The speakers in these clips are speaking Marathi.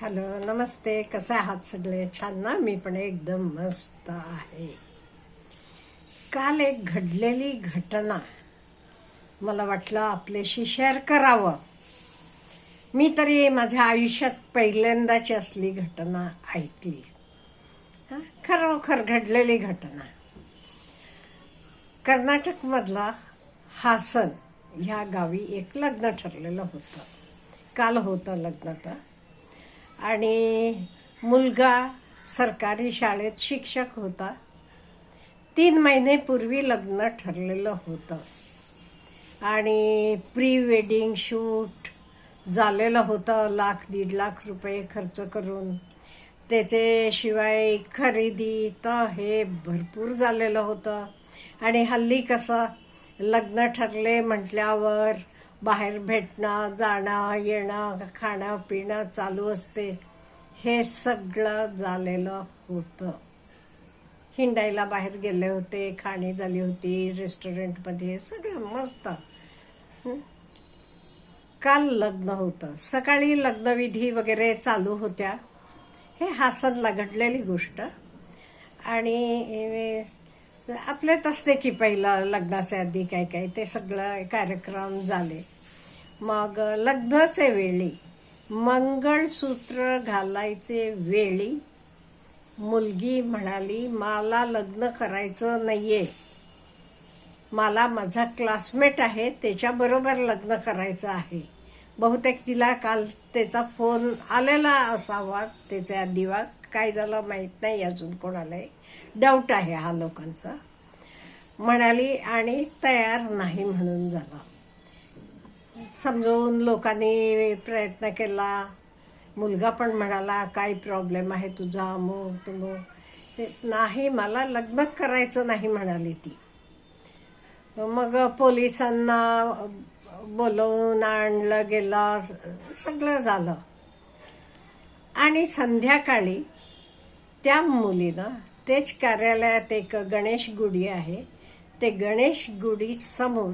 हॅलो नमस्ते. कसे आहात सगळे? छान ना? मी पण एकदम मस्त आहे. काल एक घडलेली घटना मला वाटलं आपल्याशी शेअर करावं. मी तरी माझ्या आयुष्यात पहिल्यांदाची असली घटना ऐकली. खरोखर घडलेली घटना. कर्नाटकमधला हासन ह्या गावी एक लग्न ठरलेलं होतं. काल होतं लग्न तर. आणि मुलगा सरकारी शाळेत शिक्षक होता. तीन महिनेपूर्वी लग्न ठरलेलं होतं. आणि प्री वेडिंग शूट झालेलं होतं लाख दीड लाख रुपये खर्च करून. त्याचे शिवाय खरेदी तर हे भरपूर झालेलं होतं. आणि हल्ली कसं लग्न ठरले म्हटल्यावर बाहेर भेटणं जाणं येणं खाणं पिणं चालू असते. हे सगळं झालेलं होतं. हिंडायला बाहेर गेले होते खाणी झाली होती रेस्टॉरंटमध्ये. सगळं मस्त. काल लग्न होतं. सकाळी लग्नविधी वगैरे चालू होत्या. हे हासनला घडलेली गोष्ट. आणि आपल्यात असते की पहिलं लग्नाच्या आधी काय काय ते सगळं कार्यक्रम झाले. मग लग्नाचे वेळी मंगळसूत्र घालायचे वेळी मुलगी म्हणाली मला लग्न करायचं नाहीये. मला माझा क्लासमेट आहे त्याच्याबरोबर लग्न करायचं आहे. बहुतेक तिला काल त्याचा फोन आलेला असावा त्याच्या दिवा काय झालं माहीत नाही अजून कोणाला डाऊट आहे हा लोकांचा. म्हणाली आणि तयार नाही म्हणून झाला. समजवून लोकांनी प्रयत्न केला. मुलगा पण म्हणाला काय प्रॉब्लेम आहे तुझा अमुक तुमुक ते नाही मला लग्न करायचं नाही म्हणाली ती. मग पोलिसांना बोलवून आणलं गेलं सगळं झालं. आणि संध्याकाळी त्या मुलीनं तेच कार्यालयात एक गणेश गुडी आहे. ते गणेश गुढी समोर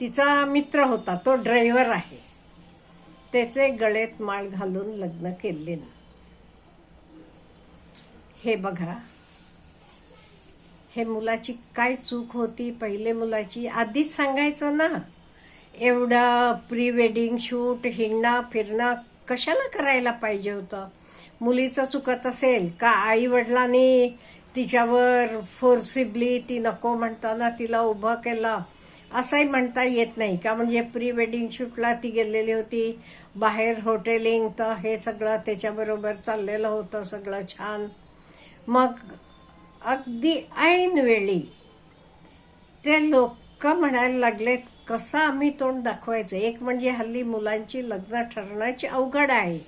तिचा मित्र होता तो ड्रायव्हर आहे. त्याचे गळेत माळ घालून लग्न केले हे बघा हे मुलाची काय चूक होती पहिले मुलाची आधीच सांगायचं ना. एवढं प्री वेडिंग शूट हिंडणं फिरणं कशाला करायला पाहिजे होतं? मुलीचं चुकत असेल का आई वडिलांनी तिच्यावर फोर्सिबली ती नको म्हणताना तिला उभं केलं? असंही म्हणता येत नाही का? म्हणजे प्री वेडिंग शूटला ती गेलेली होती बाहेर हॉटेलिंग तर हे सगळं त्याच्याबरोबर चाललेलं होतं सगळं छान. मग अगदी ऐनवेळी ते लोक म्हणायला लागलेत कसं आम्ही तोंड दाखवायचं? एक म्हणजे हल्ली मुलांची लग्न ठरण्याची अवघड आहे.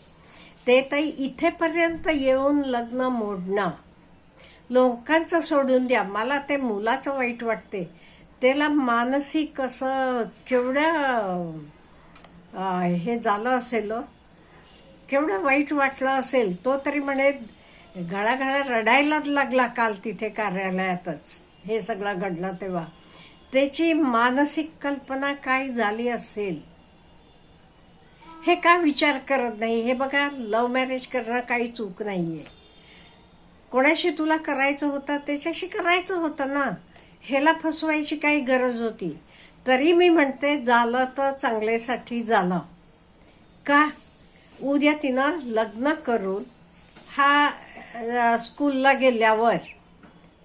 ते तर इथेपर्यंत येऊन लग्न मोडणं. लोकांचं सोडून द्या. मला ते मुलाचं वाईट वाटते त्याला मानसिक असं केवढं हे झालं असेल हो. केवढं वाईट वाटलं असेल तो तरी म्हणे गळागळा रडायलाच लागला काल तिथे कार्यालयातच. हे सगळं घडलं तेव्हा. त्याची मानसिक कल्पना काय झाली असेल? हे का विचार करत नाही? हे बघा लव्ह मॅरेज करणं काही चूक नाही आहे कोणाशी तुला करायचं होतं? त्याच्याशी करायचं होतं ना. ह्याला फसवायची काही गरज होती. तरी मी म्हणते झालं तर चांगल्यासाठी झालं. का? उद्या तिनं लग्न करून हा स्कूलला गेल्यावर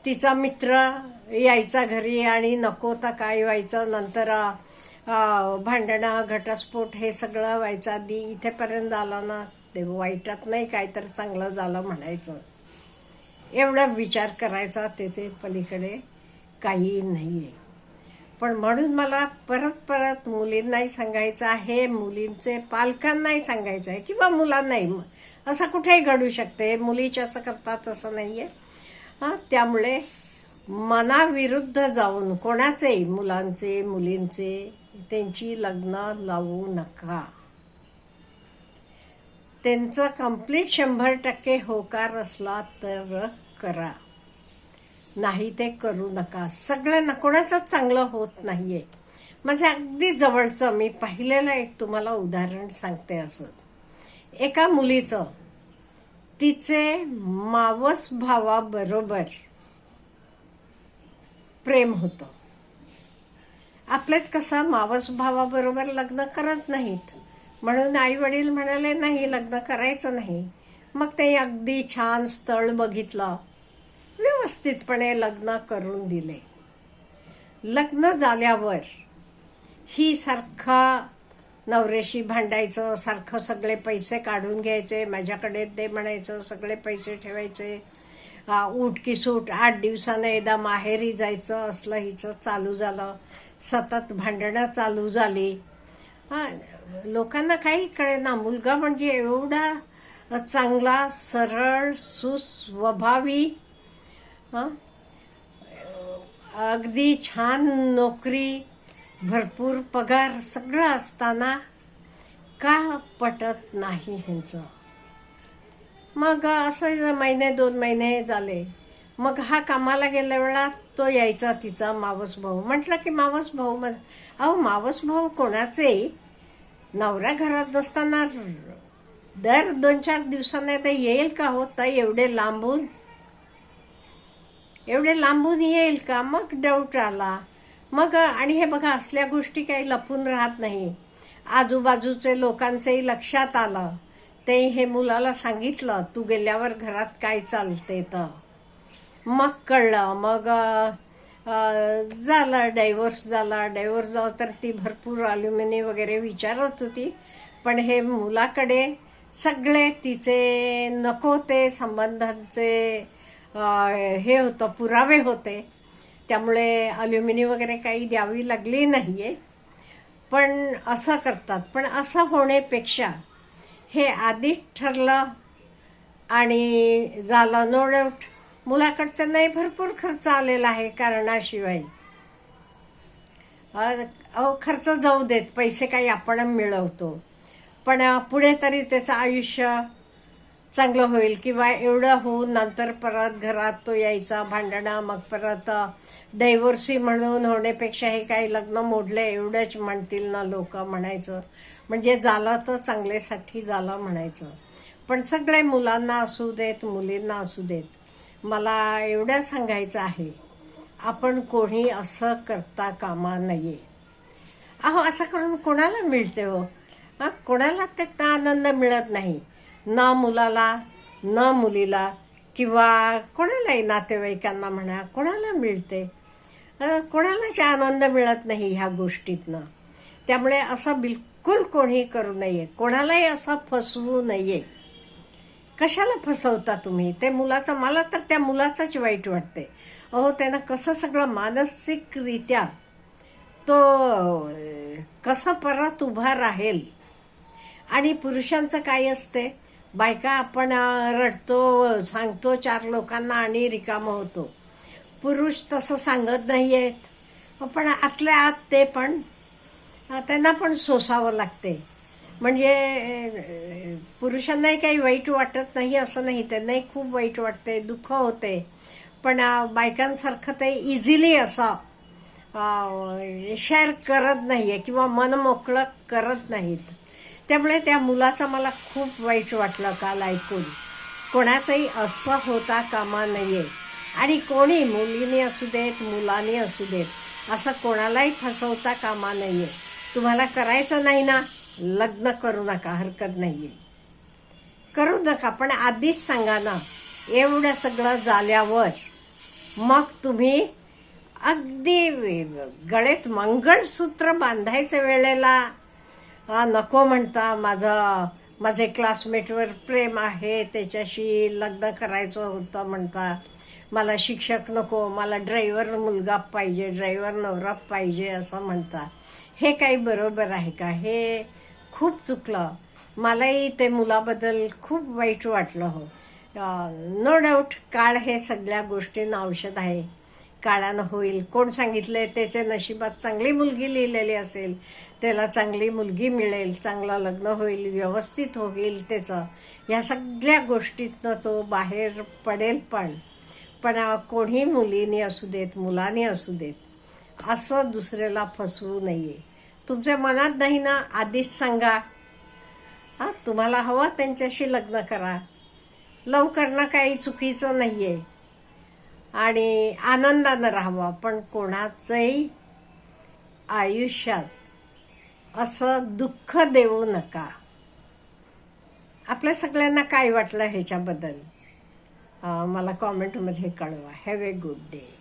तिचा मित्र यायचा घरी आणि नको तर काय व्हायचं? नंतर भांडणं घटस्फोट हे सगळं व्हायचं आधी इथेपर्यंत आलं ना? ते वाईटात नाही काय तर चांगलं झालं म्हणायचं. एवढा विचार करायचा त्याचे पलीकडे. काही आहे पण म्हणून मला परत परत मुलींनाही सांगायचं आहे मुलींचे पालकांनाही सांगायचं आहे किंवा मुलांनाही. असं कुठेही घडू शकते. मुलीचे असं करतात असं नाही हां त्यामुळे मनाविरुद्ध जाऊन कोणाचेही मुलांचे मुलींचे त्यांची लग्न लावू नका. त्यांचं कंप्लीट शंभर टक्के होकार असला तर करा. नाही ते करू नका. सगळ्यांना कोणाचंच चांगलं होत नाहीये. माझं अगदी जवळचं मी पाहिलेलं एक तुम्हाला उदाहरण सांगते असं. एका मुलीचं तिचे मावस भावाबरोबर प्रेम होतं. आपल्यात कसं मावस भावाबरोबर लग्न करत नाहीत. म्हणून आई वडील म्हणाले नाही लग्न करायचं नाही. मग ते अगदी छान स्थळ बघितलं. व्यवस्थितपणे लग्न करून दिले. लग्न झाल्यावर ही सारखा नवऱ्याशी भांडायचं सारखं सगळे पैसे काढून घ्यायचे माझ्याकडे दे म्हणायचं सगळे पैसे ठेवायचे. उठ की सूट आठ दिवसानं एकदा माहेरी जायचं असलं हिचं चालू झालं. सतत भांडणं चालू झाली. लोकांना काही कळेना मुलगा म्हणजे एवढा चांगला सरळ सुस्वभावी हां? अगदी छान नोकरी भरपूर पगार सगळं असताना का पटत नाही ह्यांचं? मग असं महिने दोन महिने झाले मग हा कामाला गेल्या वेळा तो यायचा तिचा मावस भाऊ. म्हटलं की मावस भाऊ अहो मावस भाऊ कोणाचे? नवरा घरात नसताना दर दोन चार दिवसांना ते येईल का होत एवढे लांबून? एवढे लांबून येईल का? मग डाऊट आला. मग आणि हे बघा असल्या गोष्टी काही लपून राहत नाही. आजूबाजूचे लोकांचंही लक्षात आलं. ते हे मुलाला सांगितलं तू गेल्यावर घरात काय चालते तर? मग कळलं. मग झालं झाला डायव्होर्स झाला. डायव्हर्स झाला तर ती भरपूर अल्युमिनी वगैरे विचारत होती. पण हे मुलाकडे सगळे तिचे नको ते संबंधांचे हे होतं पुरावे होते. त्यामुळे अल्युमिनी वगैरे काही द्यावी लागली नाही आहे पण असं करतात. पण असं होण्यापेक्षा हे आधीच ठरलं आणि झालं नो डाऊट मुलाकडचं नाही भरपूर खर्च आलेला आहे कारणाशिवाय. अहो खर्च जाऊ देत. पैसे काही आपण मिळवतो. पण पुढे तरी त्याचं आयुष्य चांगलं होईल किंवा एवढं होऊन नंतर परत घरात तो यायचा भांडणं मग परत डायव्होर्सी म्हणून होण्यापेक्षा हे काही लग्न मोडले एवढंच म्हणतील ना लोक म्हणायचं. म्हणजे झालं तर चांगल्यासाठी झालं म्हणायचं. पण सगळे मुलांना असू देत मुलींना असू देत मला एवढं सांगायचं आहे आपण कोणी असं करता कामा नये. अहो असं करून कोणाला मिळते हो? हा कोणाला त्याचा आनंद मिळत नाही. ना मुलाला ना मुलीला किंवा कोणालाही नातेवाईकांना म्हणा कोणाला मिळते. कोणालाच आनंद मिळत नाही ह्या गोष्टीतनं. त्यामुळे असं बिलकुल कोणी करू नये. कोणालाही असं फसवू नये. कशाला फसवता तुम्ही? ते मुलाचं मला तर त्या मुलाचंच वाईट वाटते. अहो त्यानं कसं सगळं मानसिकरित्या तो कसं परत उभा राहील? आणि पुरुषांचं काय असते? बायका आपण रडतो सांगतो चार लोकांना आणि रिकामं होतो. पुरुष तसं सांगत नाही आहेत पण आतल्या आत ते पण त्यांना पण सोसावं लागते. म्हणजे पुरुषांनाही काही वाईट वाटत नाही असं नाही. त्यांनाही खूप वाईट वाटते दुःख होते. पण बायकांसारखं ते इझिली असं शेअर करत नाही आहे किंवा मन मोकळं करत नाहीत. त्यामुळे त्या मुलाचं मला खूप वाईट वाटलं काल ऐकून. कोणाचंही असं होता कामा नये. आणि कोणी मुलीने असू देत मुलाने असू देत असं कोणालाही फसवता कामा नये. तुम्हाला करायचं नाही ना लग्न करू नका हरकत नाहीये. करू नका पण आधीच सांगा ना एवढं सगळं झाल्यावर मग तुम्ही अगदी गळेत मंगळसूत्र बांधायच्या वेळेला हा नको म्हणता. माझं माझे क्लासमेटवर प्रेम आहे. त्याच्याशी लग्न करायचं होतं म्हणता. मला शिक्षक नको. मला ड्रायव्हर मुलगा पाहिजे ड्रायव्हर नवरा पाहिजे असं म्हणता. हे काही बरोबर आहे का? हे खूप चुकलं. मलाही ते मुलाबद्दल खूप वाईट वाटलं हो. नो डाऊट काळ हे सगळ्या गोष्टींना औषध आहे. काळानं होईल. कोण सांगितलंय? त्याचे नशिबात चांगली मुलगी लिहिलेली असेल. त्याला चांगली मुलगी मिळेल चांगलं लग्न होईल व्यवस्थित होईल त्याचं. ह्या सगळ्या गोष्टीतनं तो बाहेर पडेल पण पण कोणी मुलीने असू देत मुलाने असू देत असं दुसऱ्याला फसवू नये. तुमच्या मनात नाही ना? आधीच सांगा. हा तुम्हाला हवं त्यांच्याशी लग्न करा. लव करणं काही चुकीचं नाही आहे आणि आनंदानं राहावं पण कोणाचंही आयुष्यात असं दुःख देऊ नका. आपल्या सगळ्यांना काय वाटलं ह्याच्याबद्दल? मला कॉमेंटमध्ये कळवा. Have a good day